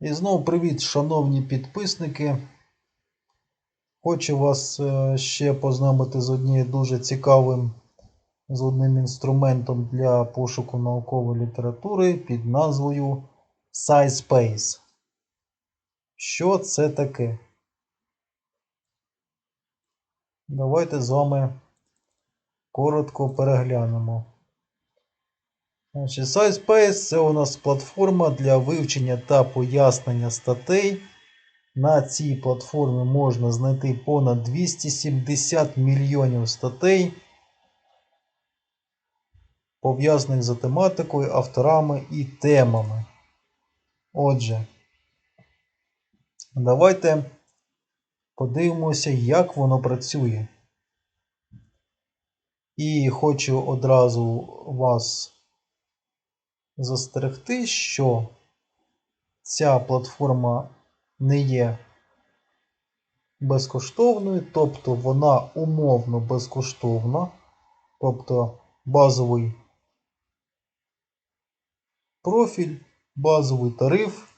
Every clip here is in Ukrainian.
І знову привіт, шановні підписники. Хочу вас е, ще познайомити з однією дуже цікавим з одним інструментом для пошуку наукової літератури під назвою SciSpace. Що це таке? Давайте з вами коротко переглянемо. SciSpace це у нас платформа для вивчення та пояснення статей. На цій платформі можна знайти понад 270 мільйонів статей, пов'язаних за тематикою, авторами і темами. Отже, давайте подивимося, як воно працює. І хочу одразу вас застерегти, що ця платформа не є безкоштовною, тобто вона умовно безкоштовна, тобто базовий профіль, базовий тариф.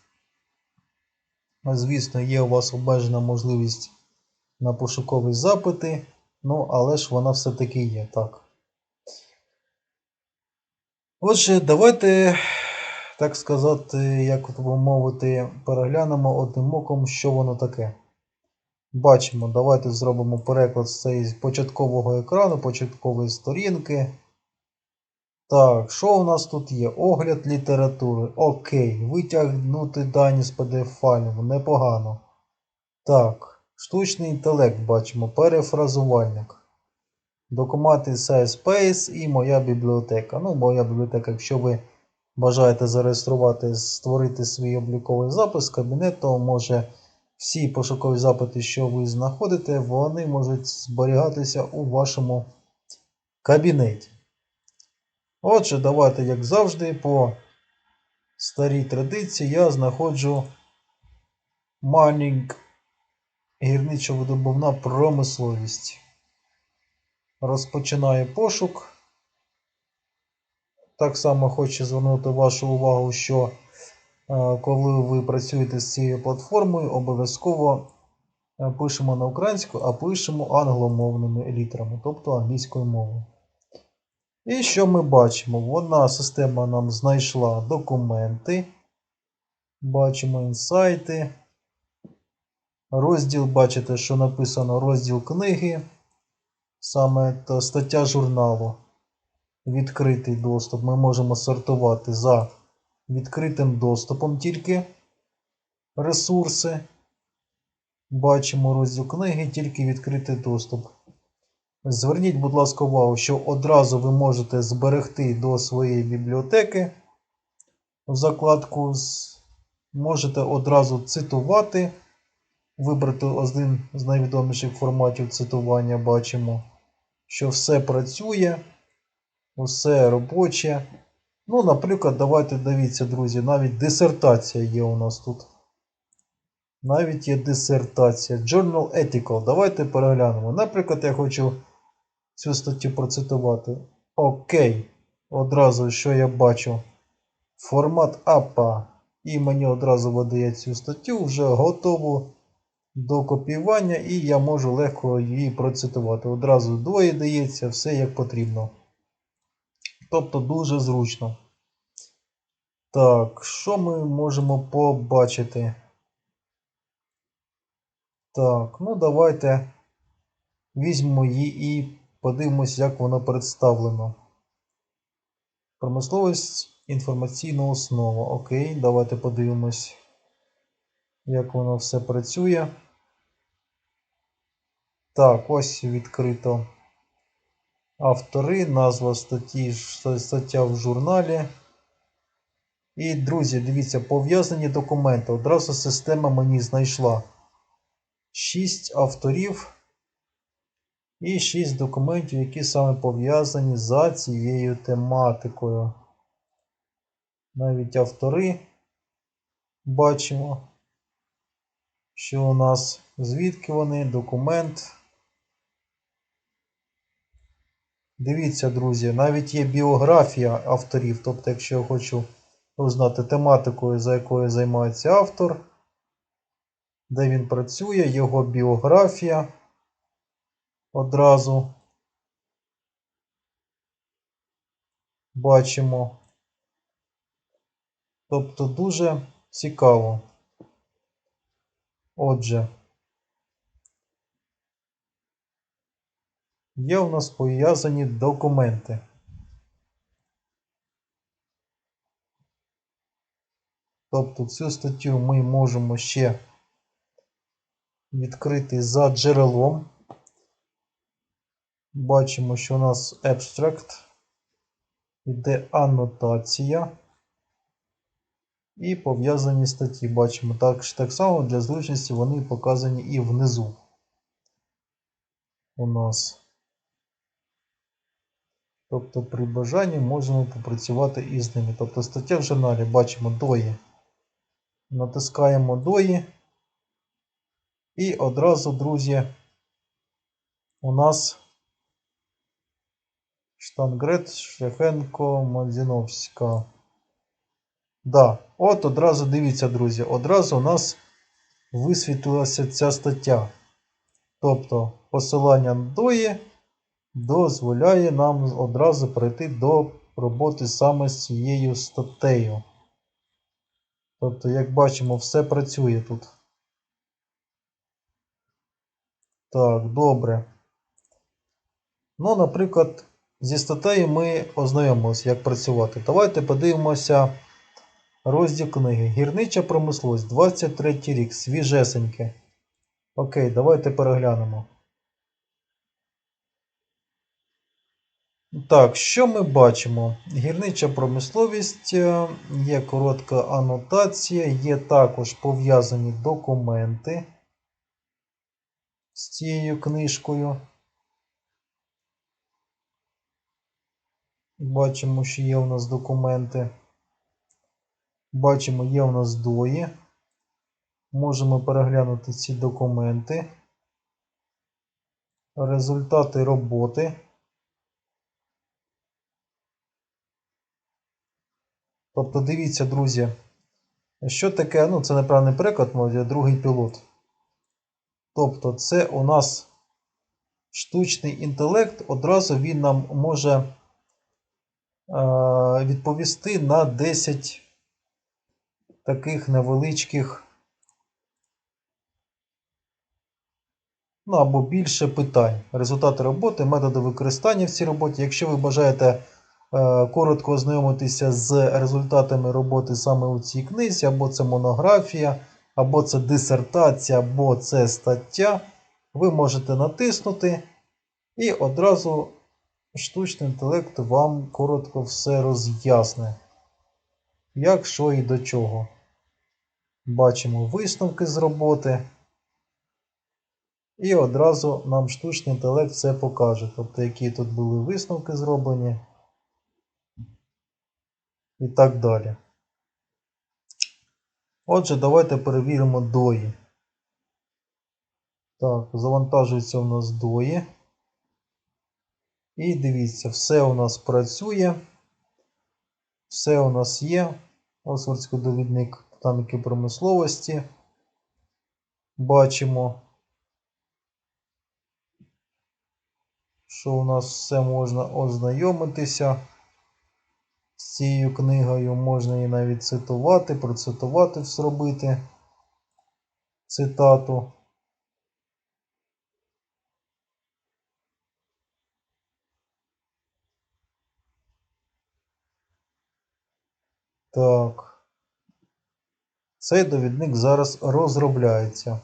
Звісно, є у вас обмежена можливість на пошукові запити, ну, але ж вона все-таки є, так. Отже, давайте, так сказати, як мовити, переглянемо одним оком, що воно таке. Бачимо, давайте зробимо переклад з цієї початкового екрану, початкової сторінки. Так, що у нас тут є? Огляд літератури. Окей. Витягнути дані з PDF файлів. Непогано. Так, штучний інтелект бачимо. Перефразувальник. Документи SciSpace і моя бібліотека. Ну, моя бібліотека, якщо ви бажаєте зареєструвати, створити свій обліковий запис, кабінет, то може всі пошукові запити, що ви знаходите, вони можуть зберігатися у вашому кабінеті. Отже, давайте, як завжди, по старій традиції я знаходжу майнінг гірничо-видобувна промисловість. Розпочинаю пошук. Так само хочу звернути вашу увагу, що е, коли ви працюєте з цією платформою, обов'язково е, пишемо на українську, а пишемо англомовними літерами, тобто англійською мовою. І що ми бачимо? Вона система нам знайшла документи. Бачимо інсайти. Розділ, бачите, що написано розділ книги. Саме та стаття журналу. Відкритий доступ. Ми можемо сортувати за відкритим доступом тільки ресурси. Бачимо розділ книги, тільки відкритий доступ. Зверніть, будь ласка, увагу, що одразу ви можете зберегти до своєї бібліотеки в закладку. Можете одразу цитувати. Вибрати один з найвідоміших форматів цитування. Бачимо, що все працює, усе робоче. Ну, наприклад, давайте дивіться, друзі, навіть дисертація є у нас тут. Навіть є дисертація. Journal Ethical. Давайте переглянемо. Наприклад, я хочу цю статтю процитувати. Окей. Одразу, що я бачу? Формат APA. І мені одразу видає цю статтю, вже готову до копіювання, і я можу легко її процитувати. Одразу двоє дається, все як потрібно. Тобто дуже зручно. Так, що ми можемо побачити? Так, ну давайте візьмемо її і подивимось, як воно представлено. Промисловість інформаційна основа. Окей, давайте подивимось, як воно все працює. Так, ось відкрито автори, назва статті, стаття в журналі. І, друзі, дивіться, пов'язані документи. Одразу система мені знайшла 6 авторів і 6 документів, які саме пов'язані за цією тематикою. Навіть автори бачимо, що у нас звідки вони, документ. Дивіться, друзі, навіть є біографія авторів. Тобто, якщо я хочу узнати тематикою, за якою займається автор, де він працює, його біографія одразу. Бачимо. Тобто дуже цікаво. Отже, є у нас пов'язані документи. Тобто цю статтю ми можемо ще відкрити за джерелом. Бачимо, що у нас abstract, йде анотація і пов'язані статті. Бачимо так, так само для зручності вони показані і внизу. У нас. Тобто при бажанні можемо попрацювати із ними. Тобто стаття в журналі бачимо дої. Натискаємо дої. І одразу, друзі, у нас Штангрет, Шляхенко, Мальзіновська. Да, от одразу дивіться, друзі, одразу у нас висвітлилася ця стаття. Тобто посилання на дої дозволяє нам одразу перейти до роботи саме з цією статтею. Тобто, як бачимо, все працює тут. Так, добре. Ну, наприклад, зі статтею ми ознайомилися, як працювати. Давайте подивимося розділ книги. Гірнича промисловість, 23 рік, свіжесеньке. Окей, давайте переглянемо. Так, що ми бачимо? Гірнича промисловість, е, є коротка анотація, є також пов'язані документи з цією книжкою. Бачимо, що є у нас документи. Бачимо, є у нас дої. Можемо переглянути ці документи. Результати роботи. Тобто, дивіться, друзі, що таке, ну, це неправильний приклад, мові, другий пілот. Тобто, це у нас штучний інтелект, одразу він нам може е, відповісти на 10 таких невеличких, ну або більше питань. Результати роботи, методи використання в цій роботі. Якщо ви бажаєте коротко ознайомитися з результатами роботи саме у цій книзі, або це монографія, або це дисертація, або це стаття, ви можете натиснути і одразу штучний інтелект вам коротко все роз'ясне. Як, що і до чого. Бачимо висновки з роботи. І одразу нам штучний інтелект все покаже. Тобто, які тут були висновки зроблені. І так далі. Отже, давайте перевіримо дої. Так, завантажується у нас дої. І дивіться, все у нас працює. Все у нас є. Оксфордський довідник ботаніки промисловості. Бачимо, що у нас все можна ознайомитися цією книгою. Можна її навіть цитувати, процитувати, зробити цитату. Так. Цей довідник зараз розробляється.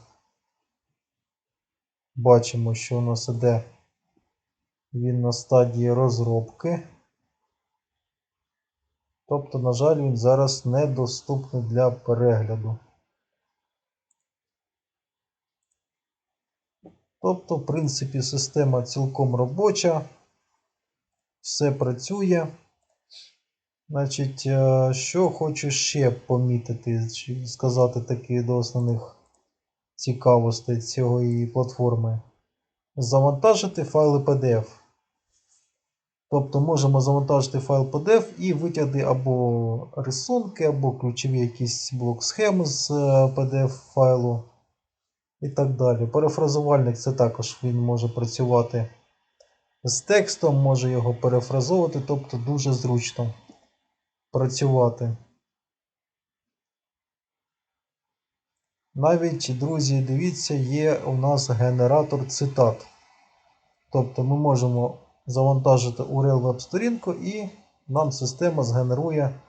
Бачимо, що у нас іде він на стадії розробки. Тобто, на жаль, він зараз недоступний для перегляду. Тобто, в принципі, система цілком робоча, все працює. Значить, е, що хочу ще помітити, чи сказати такі до основних цікавостей цієї платформи. Завантажити файли PDF. Тобто можемо завантажити файл PDF і витягти або рисунки, або ключові якісь блок схеми з PDF файлу і так далі. Перефразувальник це також він може працювати з текстом, може його перефразовувати, тобто дуже зручно працювати. Навіть, друзі, дивіться, є у нас генератор цитат. Тобто ми можемо завантажити URL веб-сторінку і нам система згенерує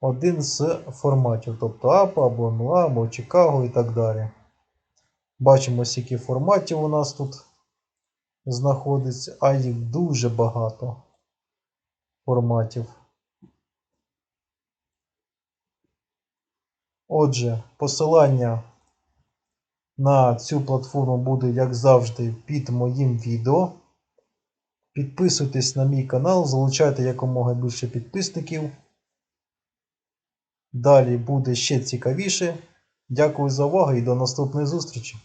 один з форматів, тобто APA або MLA, або Chicago і так далі. Бачимо, скільки форматів у нас тут знаходиться, а їх дуже багато форматів. Отже, посилання на цю платформу буде, як завжди, під моїм відео. Підписуйтесь на мій канал, залучайте якомога більше підписників. Далі буде ще цікавіше. Дякую за увагу і до наступної зустрічі!